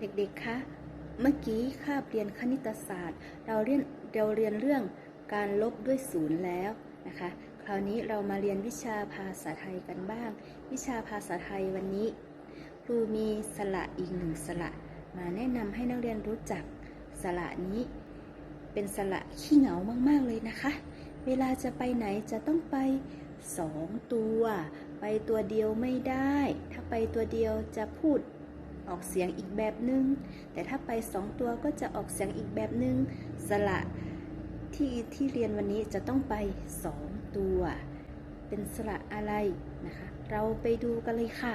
เด็กๆ คะ เมื่อกี้คาบเรียนคณิตศาสตร์ เราเรียนเราเรียนเรื่องการลบด้วยศูนย์แล้วนะคะ คราวนี้เรามาเรียนวิชาภาษาไทยกันบ้าง วิชาภาษาไทยวันนี้ครูมีสระอีกหนึ่งสระ มาแนะนำให้นักเรียนรู้จักสระนี้ เป็นสระขี้เหงามากๆเลยนะคะ เวลาจะไปไหนจะต้องไปสองตัว ไปตัวเดียวไม่ได้ ถ้าไปตัวเดียวจะพูด ออกเสียงอีกแบบหนึง่งแต่ถ้าไปสองตัวก็จะออกเสียงอีกแบบหนึง่งสระที่ที่เรียนวันนี้จะต้องไปสองตัว เป็นสระอะไรนะคะ เราไปดูกันเลยค่ะ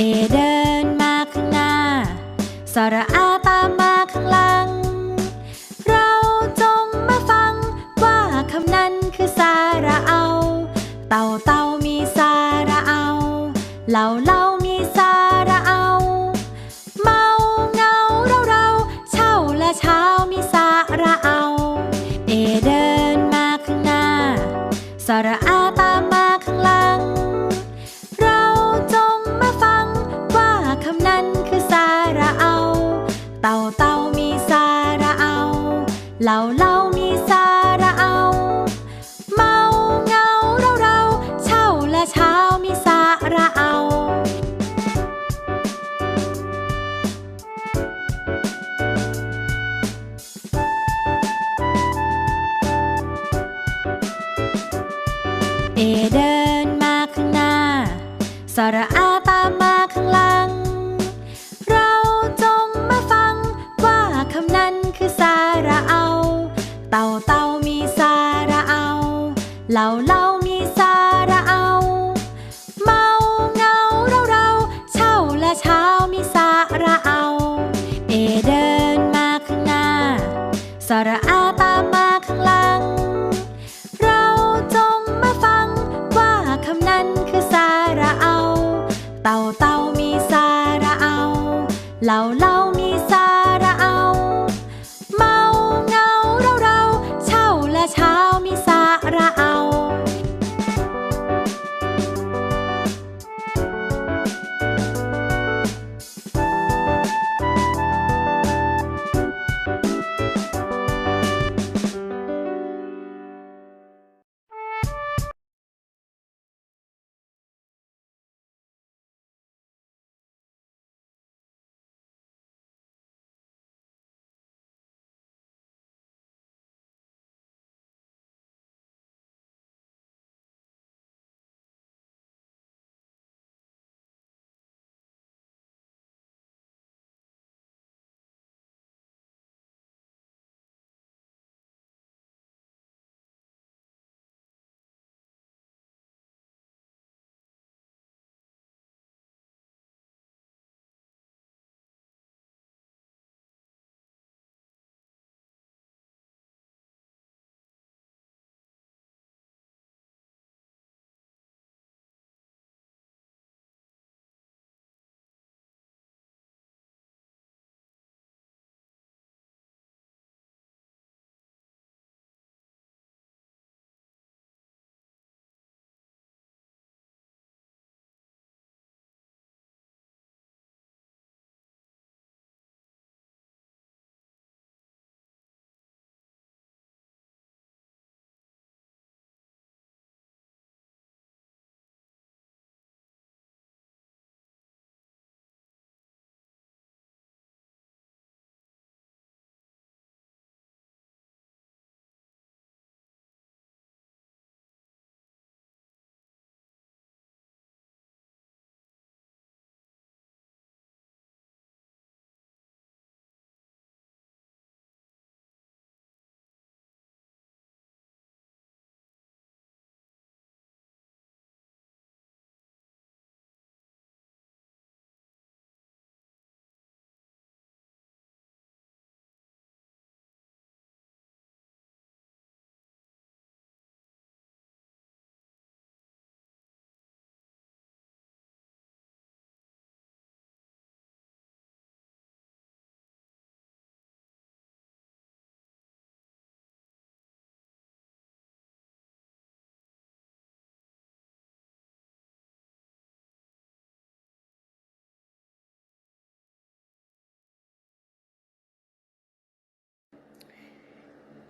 เอเดินมาข้างหน้า สระอาตามมา เห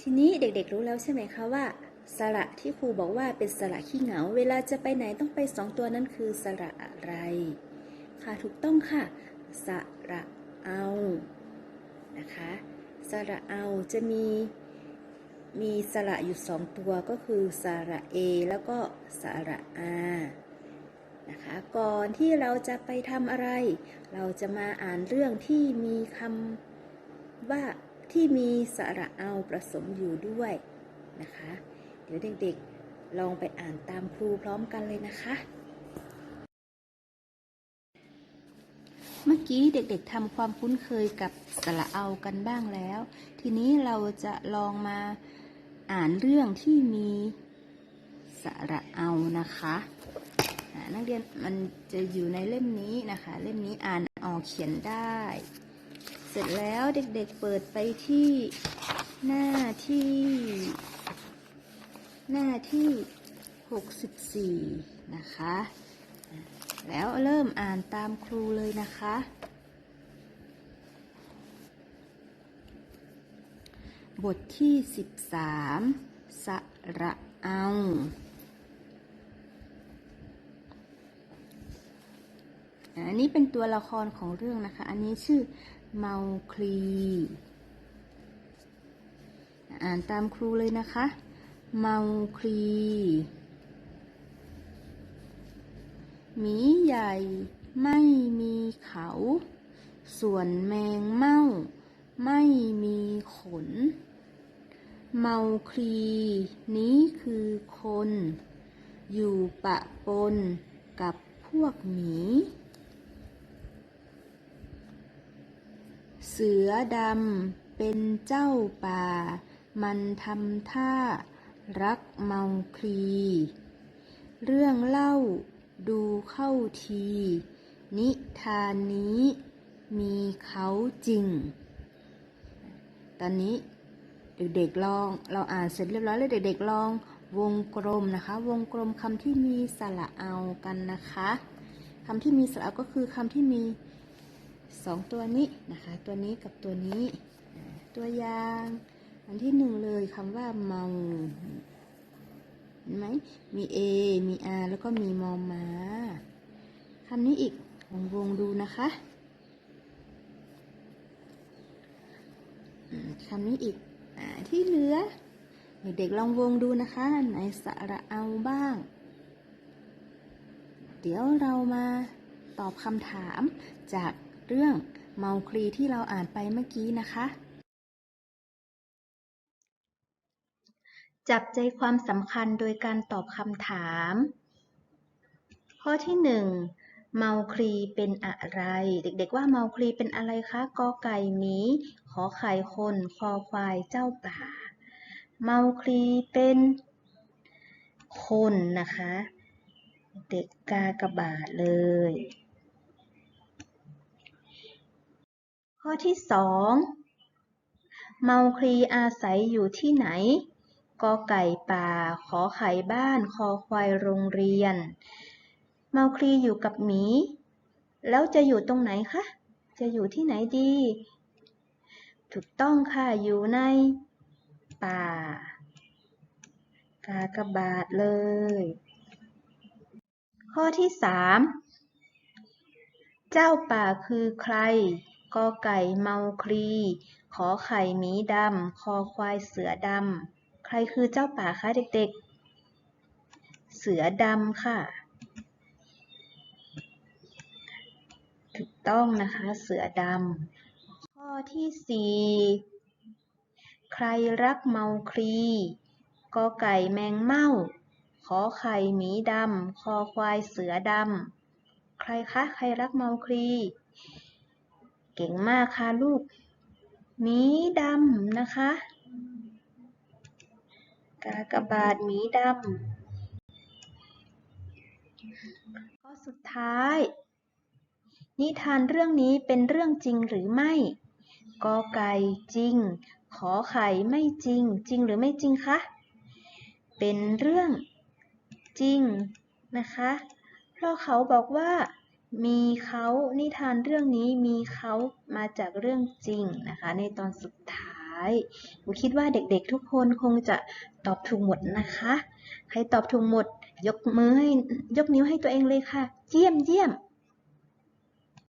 ทีนี้เด็กๆรู้แล้วใช่ไหมคะว่าสระที่ครูบอกว่าเป็นสระขี้เหงา เวลาจะไปไหนต้องไปสองตัวนั้นคือสระอะไร ค่ะถูกต้องค่ะ สระเอานะคะ สระเอาจะมีมีสระอยู่สองตัวก็คือสระเอแล้วก็สระอานะคะก่อนที่เราจะไปทำอะไร เราจะมาอ่านเรื่องที่มีคำว่า ที่มีสระเอาผสมอยู่ด้วยนะคะ เดี๋ยวเด็กๆลองไปอ่านตามครูพร้อมกันเลยนะคะ เมื่อกี้เด็กๆทำความคุ้นเคยกับสระเอากันบ้างแล้ว ทีนี้เราจะลองมาอ่านเรื่องที่มีสระเอานะคะนักเรียนมันจะอยู่ในเล่มนี้นะคะ เล่มนี้อ่านออกเขียนได้ เสร็จแล้วเด็กๆเปิดไปที่หน้าที่ หน้าที่ 64 นะคะ แล้วเริ่มอ่านตามครูเลยนะคะ บทที่ 13 สระเอาอันนี้เป็นตัวละครของเรื่องนะคะ อันนี้ชื่อ เมาคลี อ่านตามครูเลยนะคะ เมาคลี หมีใหญ่ไม่มีเขา ส่วนแมงเม่าไม่มีขน เมาคลี นี้คือคน อยู่ปะปนกับพวกหมี เสือดำเป็นเจ้าป่า มันทำท่ารักเมาคลี เรื่องเล่าดูเข้าที นิทานนี้มีเขาจริง ตอนนี้เด็กๆลองเราอ่านเสร็จเรียบร้อยแล้วเด็กๆลองวงกลมนะคะ วงกลมคำที่มีสระเอากันนะคะคำที่มีสระเอาก็คือคำที่มี สองตัวนี้นะคะ ตัวนี้กับตัวนี้ ตัวอย่าง อันที่หนึ่งเลยคำว่าเมาเห็นไหมมี A มี R แล้วก็มีมอมาคำนี้อีกลองวงดูนะคะคำนี้อีกอที่เหลือ เด็กๆลองวงดูนะคะไหนสระเอาบ้าง เดี๋ยวเรามาตอบคำถามจาก เรื่องเมาคลีที่เราอ่านไปเมื่อกี้นะคะ จับใจความสำคัญโดยการตอบคำถาม ข้อที่หนึ่งเมาคลีเป็นอะไร เด็กๆว่าเมาคลีเป็นอะไรคะกอไก่หมีขอไข่คนคอควายเจ้าป่า เมาคลีเป็นคนนะคะ เด็กกากระบาทเลย ข้อที่สองเมาคลีอาศัยอยู่ที่ไหนกอไก่ป่า ขอไข่บ้าน คอควายโรงเรียน เมาคลีอยู่กับหมี แล้วจะอยู่ตรงไหนคะ จะอยู่ที่ไหนดี ถูกต้องค่ะ อยู่ใน ป่า กากบาทเลย ข้อที่สาม เจ้าป่าคือใคร กอไก่เมาคลี ขอไข่หมีดำ คอควายเสือดำ ใครคือเจ้าป่าคะเด็กๆ เสือดำค่ะ ถูกต้องนะคะเสือดำ ข้อที่สี่ใครรักเมาคลี กอไก่แมงเม่า ขอไข่หมีดำ คอควายเสือดำ ใครคะ ใครรักเมาคลี เก่งมากค่ะลูกหมีดำนะคะ กากบาทหมีดำข้อสุดท้าย นิทานเรื่องนี้เป็นเรื่องจริงหรือไม่กอไก่จริง ขอไข่ไม่จริง จริงหรือไม่จริงคะ เป็นเรื่องจริงนะคะ เพราะเขาบอกว่า มีเขานิทานเรื่องนี้มีเขามาจากเรื่องจริงนะคะ ในตอนสุดท้ายหนูคิดว่าเด็กๆทุกคนคงจะตอบถูกหมดนะคะ ใครตอบถูกหมด ยกมือให้ยกนิ้วให้ตัวเองเลยค่ะ เยี่ยมเยี่ยม